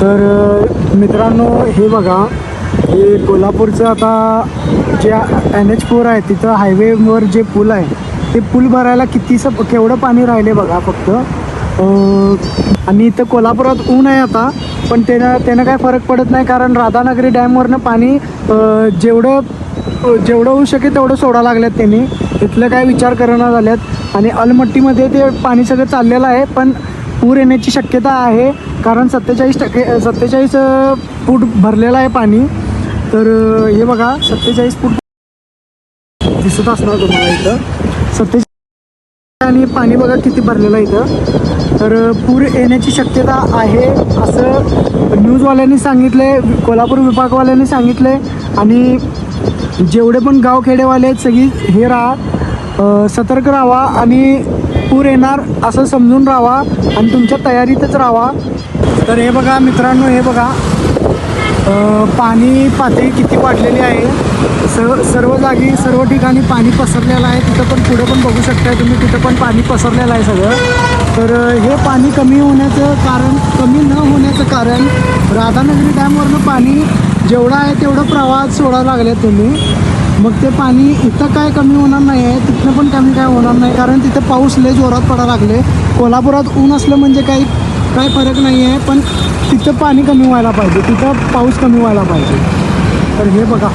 तर मित्रांनो हे बघा हे कोल्हापूरचं आता जे एन एच फोर आहे तिथं हायवेवर जे पूल आहे ते पूल भरायला कितीसं केवढं पाणी राहिले बघा फक्त? आणि इथं कोल्हापुरात ऊन आहे आता पण त्यानं त्यानं काय फरक पडत नाही कारण राधानगरी डॅमवरनं पाणी जेवढं जेवढं होऊ शकेल तेवढं सोडा लागल्यात त्यांनी. इथलं काय विचार करणं झाल्यात. आणि अलमट्टीमध्ये ते पाणी सगळं चाललेलं आहे पण पूर येण्याची शक्यता आहे. कारण सत्तेचाळीस टक्के सत्तेचाळीस फूट भरलेलं आहे पाणी. तर हे बघा सत्तेचाळीस फूट दिसत असणार तुम्हाला इथं. सत्तेचाळीस आणि पाणी बघा किती भरलेलं आहे इथं. तर पूर येण्याची शक्यता आहे असं न्यूजवाल्यांनी आहे कोल्हापूर विभागवाल्यांनी आहे आणि जेवढे पण गाव खेडेवाले आहेत सगळी हे राहा सतर्क राहा आणि पूर येणार असं समजून राहा आणि तुमच्या तयारीतच राहा. तर हे बघा मित्रांनो हे बघा. पाणी पातळी किती वाढलेली आहे. सर्व सर्व जागी सर्व ठिकाणी पाणी पसरलेलं आहे. तिथं पण पुढं पण बघू शकताय तुम्ही तिथं पण पाणी पसरलेलं आहे सगळं. तर हे पाणी कमी होण्याचं कारण कमी न होण्याचं कारण राधानगरी डॅमवरनं पाणी जेवढं आहे तेवढं प्रवाह सोडावं लागले तुम्ही. मग ते पाणी इथं काय कमी होणार नाही आहे तिथनं त्याने काय होणार नाही कारण तिथं पाऊस लय जोरात पडायला लागले. कोल्हापुरात ऊन असलं म्हणजे काही काही फरक नाही आहे पण तिथं पाणी कमी व्हायला पाहिजे तिथं पाऊस कमी व्हायला पाहिजे. तर हे बघा.